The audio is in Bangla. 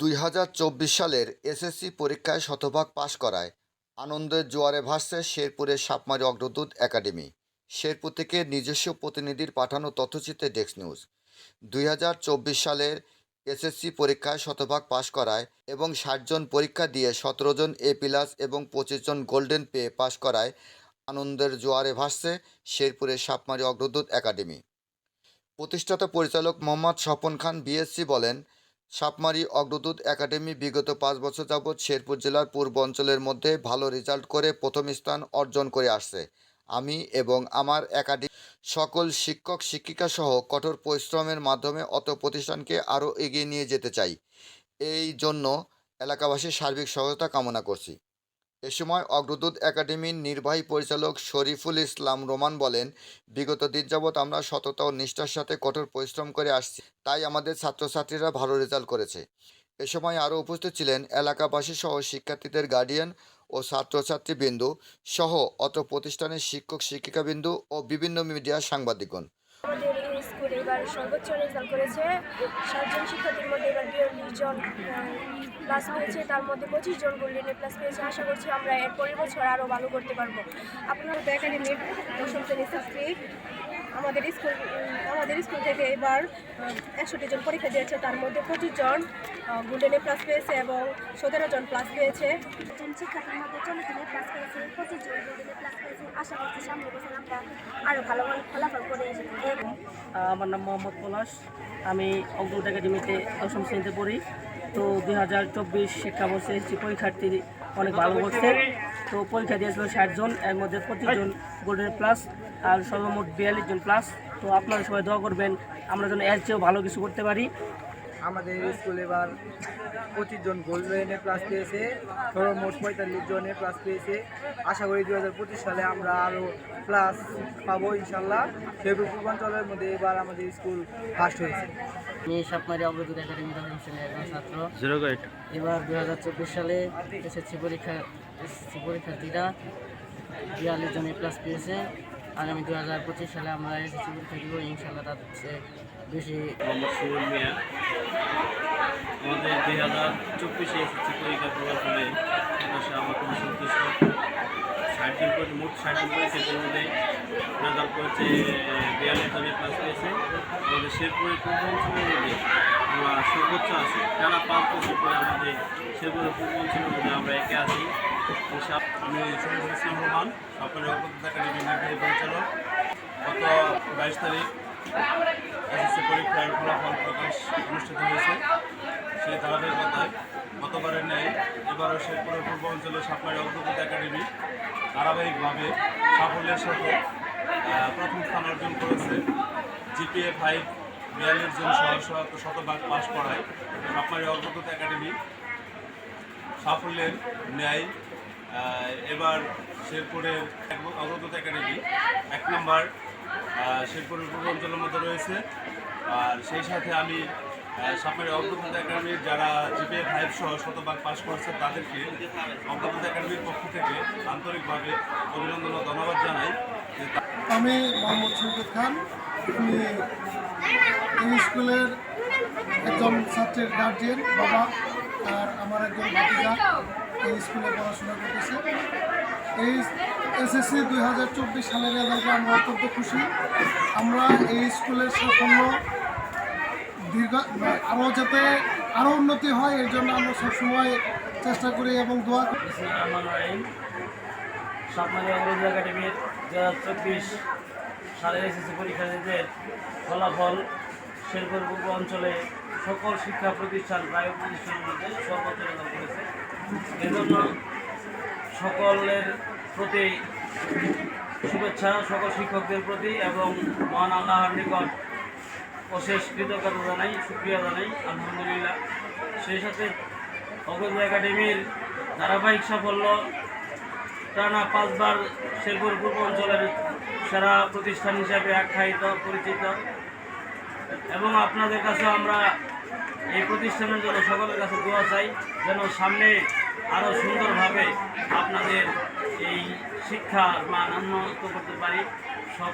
দুই হাজার চব্বিশ সালের এসএসসি পরীক্ষায় শতভাগ পাশ করায় আনন্দের জোয়ারে ভাসছে শেরপুরের সাপমারি অগ্রদূত একাডেমি। শেরপুর থেকে নিজস্ব প্রতিনিধির পাঠানো তথ্যচিত্রে ডেস্ক নিউজ। দুই হাজার চব্বিশ সালের এসএসসি পরীক্ষায় শতভাগ পাশ করায় এবং ষাটজন পরীক্ষা দিয়ে সতেরো জন এ প্লাস এবং পঁচিশ জন গোল্ডেন পেয়ে পাশ করায় আনন্দের জোয়ারে ভাসছে শেরপুরের সাপমারি অগ্রদূত একাডেমি। প্রতিষ্ঠাতা পরিচালক মোহাম্মদ স্বপন খান বিএসসি বলেন সাপমারি অগ্রদূত একাডেমি বিগত পাঁচ বছর যাবৎ শেরপুর জেলার পূর্ব অঞ্চলের মধ্যে ভালো রেজাল্ট করে প্রথম স্থান অর্জন করে আসছে। আমি এবং আমার একাডেমি সকল শিক্ষক, শিক্ষিকা সহ কঠোর পরিশ্রমের মাধ্যমে অত প্রতিষ্ঠানকে আরও এগিয়ে নিয়ে যেতে চাই। এই জন্য এলাকাবাসীর সার্বিক সহায়তা কামনা করছি। এ সময় অগ্রদূত একাডেমির নির্বাহী পরিচালক শরীফুল ইসলাম রোমান বলেন, বিগত দিন যাবৎ আমরা সততা ও নিষ্ঠার সাথে কঠোর পরিশ্রম করে আসছি, তাই আমাদের ছাত্রছাত্রীরা ভালো রেজাল্ট করেছে। এ সময় আরও উপস্থিত ছিলেন এলাকাবাসী সহ শিক্ষার্থীদের গার্ডিয়ান ও ছাত্রছাত্রীবৃন্দু সহ অত্র প্রতিষ্ঠানের শিক্ষক, শিক্ষিকাবৃন্দু ও বিভিন্ন মিডিয়ার সাংবাদিকগণ। সর্বোচ্চ রেজাল্ট করেছে সাতজন বিয়াল্লিশ জন প্লাস পেয়েছে, তার মধ্যে পঁচিশ জন গোল্ডেনে প্লাস পেয়েছে। আশা করছি আমরা এর পরের বছর আরও ভালো করতে পারব। আপনার দেখেন দশম শ্রেণির আমাদের স্কুল আমাদের স্কুল থেকে এবার একষট্টি জন পরীক্ষা দিয়েছে। তার মধ্যে পঁচিশ জন গোল্ডেন প্লাস পেয়েছে এবং সতেরো জন প্লাস পেয়েছে। ভালো ফলাফল করে আমার নাম মোহাম্মদ পলাশ। আমি অগ্রুট একাডেমিতে দশম শ্রেণীতে পড়ি। তো দুই হাজার চব্বিশ শিক্ষাবর্ষে পরীক্ষার্থী অনেক ভালো করছে। তো পরীক্ষা দিয়েছিল ষাট জন এর মধ্যে পঁচিশ জন গোল্ডেন প্লাস আর সর্বমোট বিয়াল্লিশ জন প্লাস তো আপনারা সবাই দোয়া করবেন আমরা যেন এর চেয়েও ভালো কিছু করতে পারি। আমাদের স্কুলে এবার পঁচিশ জন গোল্ডেনে প্লাস পেয়েছে সর্বমোট পঁয়তাল্লিশ জনের প্লাস পেয়েছে। আশা করি দু হাজার পঁচিশ সালে আমরা আরও প্লাস পাবো ইনশাল্লাহ। শেরপুর পূর্বাঞ্চলের মধ্যে এবার আমাদের স্কুল ফার্স্ট হয়েছে। আমি সাপমারি অগ্রদূত একাডেমি একজন ছাত্র। এবার দু হাজার চব্বিশ সালে এসএসসি পরীক্ষা এসএসসি পরীক্ষার্থীরা বিয়াল্লিশ জন প্লাস পেয়েছে। আগামী দু হাজার পঁচিশ সালে আমরা এসএসসি পরীক্ষা দিব ইনশাল্লাহ তার চেয়ে বেশি। আমাদের দুই হাজার চব্বিশে এসেছি পরীক্ষা দেওয়ার ফলে অবশ্যই আমরা খুবই সন্তুষ্ট। ষাট করে মোট ষাট জন পরীক্ষার মধ্যে রেজাল্ট করেছে বিয়াল্লিশ জনের ক্লাস পেয়েছে। আমাদের শেরপুরের পূর্ব অঞ্চলের সর্বোচ্চ আছি টানা পাঁচ বছর পরে আমাদের শেরপুরের পূর্ব অঞ্চলের মধ্যে আমরা একে আছি। আমি শরীফুল ইসলাম রহমান আপনার একাডেমির নির্বাহী পরিচালক গত বাইশ তারিখ এসএসসি পরীক্ষার ফলাফল প্রকাশ অনুষ্ঠিত হয়েছে। সেই ধারাবাহিকতায় গতবারের ন্যায় এবারও শেরপুরের পূর্ব অঞ্চলের সাপমারি অগ্রগতি একাডেমি ধারাবাহিকভাবে সাফল্যের সাথে প্রথম স্থান অর্জন করেছে। জিপিএ ফাইভ বিয়াল্লিশ জন শতভাগ পাশ করায় সাপমারি অগ্রগতি একাডেমি সাফল্যের ন্যায় এবার শেরপুরের অগ্রগত একাডেমি, এক নম্বর শেরপুরের পূর্ব অঞ্চলের মধ্যে রয়েছে। আর সেই সাথে আমি সাপের অগ্রগত একাডেমির যারা জিপিএ ফাইভ সহ শতভাগ পাশ করেছে, তাদেরকে অগ্রগত একাডেমির পক্ষ থেকে আন্তরিকভাবে অভিনন্দন ও ধন্যবাদ জানাই। আমি মোহাম্মদ শৌকত খান, আমি এই স্কুলের একজন ছাত্রের গার্জিয়ান বাবা আর আমার একজন ভাতিজা এই স্কুলে পড়াশোনা করতেছে। এই এসএসসি দুই হাজার চব্বিশ সালের রেজাল্টে আমরা অত্যন্ত খুশি। আমরা এই স্কুলের সাফল্য দীর্ঘ আরও যাতে আরও উন্নতি হয়, এর জন্য আমরা সবসময় চেষ্টা করি এবং দোয়া করি। একাডেমির দু হাজার চব্বিশ সালের এসএসসি পরীক্ষার্থীদের ফলাফল শেরপুর পূর্ব অঞ্চলে সকল শিক্ষা প্রতিষ্ঠান প্রায় প্রতিষ্ঠানের মধ্যে সর্বোচ্চ করেছে। এজন্য সকলের প্রতি শুভেচ্ছা, সকল শিক্ষকদের প্রতি এবং মহান আল্লাহর নিকট অশেষ কৃতজ্ঞতা জানাই, সুক্রিয়া জানাই, আলহামদুলিল্লাহ। সেই সাথে অগ্রদূত একাডেমির ধারাবাহিক সাফল্য টানা পাঁচবার শেরপুর পূর্ব অঞ্চলের সেরা প্রতিষ্ঠান হিসাবে আখ্যায়িত, পরিচিত। এবং আপনাদের কাছে আমরা এই প্রতিষ্ঠানের জন্য সকলের কাছে দোয়া চাই, যেন সামনে আরও সুন্দরভাবে আপনাদের এই শিক্ষার মান উন্নত করতে পারি। সব